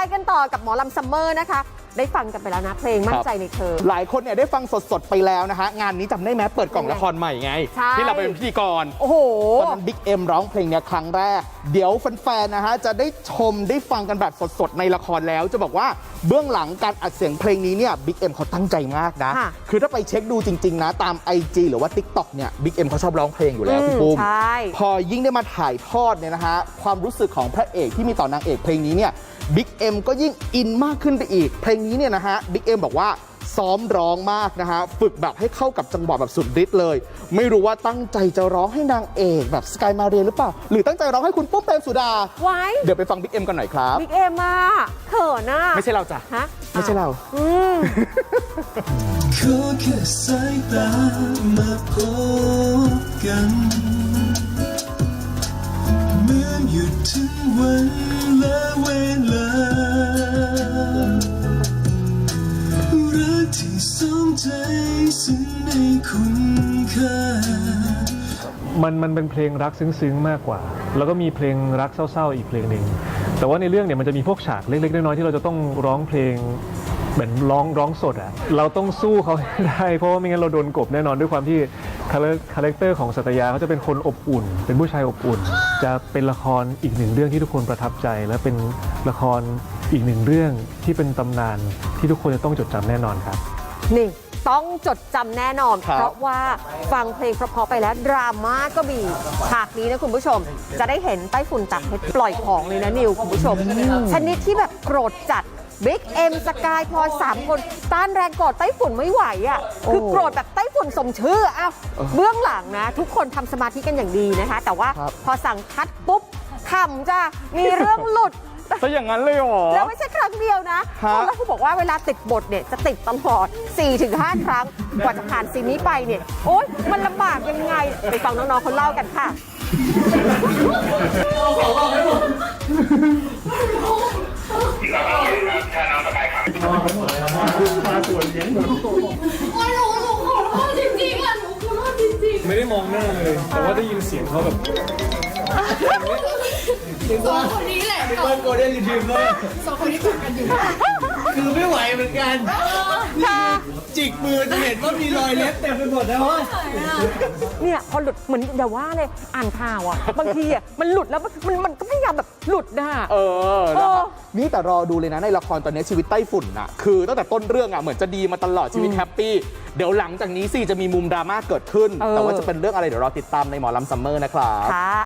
ไปกันต่อกับหมอลำซัมเมอร์นะคะได้ฟังกันไปแล้วนะ เพลงมั่นใจในเธอ หลายคนเนี่ยได้ฟังสดๆ ไปแล้วนะฮะ งานนี้จำได้ไหมเปิดกล่องละครใหม่ไง ใช่ ที่เราไปเป็นพิธีกรโอ้โห ตอนนั้นบิ๊กเอ็มร้องเพลงเนี่ยครั้งแรก เดี๋ยวแฟนๆนะฮะจะได้ชมได้ฟังกันแบบสดๆ ในละครแล้ว จะบอกว่าเบื้องหลังการอัดเสียงเพลงนี้เนี่ยบิ๊กเอ็มเขาตั้งใจมากนะ ค่ะ คือถ้าไปเช็คดูจริงๆนะตาม IG หรือว่า TikTok เนี่ยบิ๊กเอ็มเขาชอบร้องเพลงอยู่แล้วอืมพี่ปุ้ม ใช่ พอยิ่งได้มาถ่ายทอดเนี่ยนะฮะความรู้สึกของพระเอกที่มีต่อนางเอกเพลงนี้เนี่ยบิ๊กเอ็มก็ยิ่งอินมากขึ้นไปอีก เพลงนี้เนี่ยนะฮะบิ๊กเอ็มบอกว่าซ้อมร้องมากนะฮะ ฝึกแบบให้เข้ากับจังหวะแบบสุดฤทธิ์เลย ไม่รู้ว่าตั้งใจจะร้องให้นางเอกแบบสกายมาเรียหรือเปล่า หรือตั้งใจร้องให้คุณปุ้มเปรมสุดา ไว้เดี๋ยวไปฟังบิ๊กเอ็มกันหน่อยครับ บิ๊กเอ็มอะเขินอะไม่ใช่เราจ้ะฮะไม่ใช่เราอืมขอแค่สายตามาพบกันเหมือนหยุดถึงวันและเวลา มันมันเป็นเพลงรักซึ้งๆมากกว่า แล้วก็มีเพลงรักเศร้าๆอีกเพลงหนึ่ง แต่ว่าในเรื่องเนี่ยมันจะมีพวกฉากเล็กๆน้อยๆที่เราจะต้องร้องเพลงเหมือนร้องร้องสดอะเราต้องสู้เขาให้ได้เพราะว่าไม่งั้นเราโดนกบแน่นอนด้วยความที่คาแรคาแรคเตอร์ของสัตยาเขาจะเป็นคนอบอุ่น เป็นผู้ชายอบอุ่น จะเป็นละครอีกหนึ่งเรื่องที่ทุกคนประทับใจ และเป็นละครอีกหนึ่งเรื่องที่เป็นตำนานที่ทุกคนจะต้องจดจำแน่นอนครับนี่ ต้องจดจำแน่นอน ครับ เพราะว่าฟังเพลงเพราะๆไปแล้ว ดราม่าก็มีฉากนี้นะคุณผู้ชม จะได้เห็นไต้ฝุ่นตักเพชรปล่อยของเลยนะนิวคุณผู้ชม ชนิดที่แบบโกรธจัดบิ๊กเอ็มสกายพลอยสามคน ต้านแรงกอดไต้ฝุ่นไม่ไหวอะคือโกรธแบบไต้ฝุ่นสมชื่ออ้าวเบื้องหลังนะ ทุกคนทำสมาธิกันอย่างดีนะคะ แต่ว่าครับ พอสั่งคัดปุ๊บขำจ้ะมีเรื่องหลุด ซะอย่างนั้นเลยเหรอ แล้วไม่ใช่ครั้งเดียวนะฮะเขาบอกว่าเวลาติดบทเนี่ยจะติดตลอด 4-5 ครั้ง กว่าจะผ่านซีนนี้ไปเนี่ย โอ๊ย มันลำบากยังไง ไปฟังน้องๆเขาเล่ากันค่ะ โอ้ยหนูหนูขอโทษจริงๆอะหนูขอโทษจริงไม่ได้มองหน้าเลย แต่ว่าได้ยินเสียงเขาแบบๆ สองคนนี้แหละสองโกลเด้นรีทรีเวอร์สองคนนี้กอดกันอยู่คือไม่ไหวเหมือนกันจิกมือจะเห็นว่ามีรอยเล็บเต็มไปหมดแล้วว่าเนี่ยพอหลุดเหมือนอย่าว่าเลยอ่านข่าวอะบางทีอะมันหลุดแล้วมันมันมันก็พยายามแบบหลุดนะเออนะเอคอรับนี่แต่รอดูเลยนะในละครตอนนี้ชีวิตไต้ฝุ่นน่ะคือตั้งแต่ต้นเรื่องอะเหมือนจะดีมาตลอดชีวิตแฮปปี้เดี๋ยวหลังจากนี้สิจะมีมุมดราม่าเกิดขึ้นเออแต่ว่าจะเป็นเรื่องอะไรเดี๋ยวรอติดตามในหมอลำซัมเมอร์นะครับค่ะ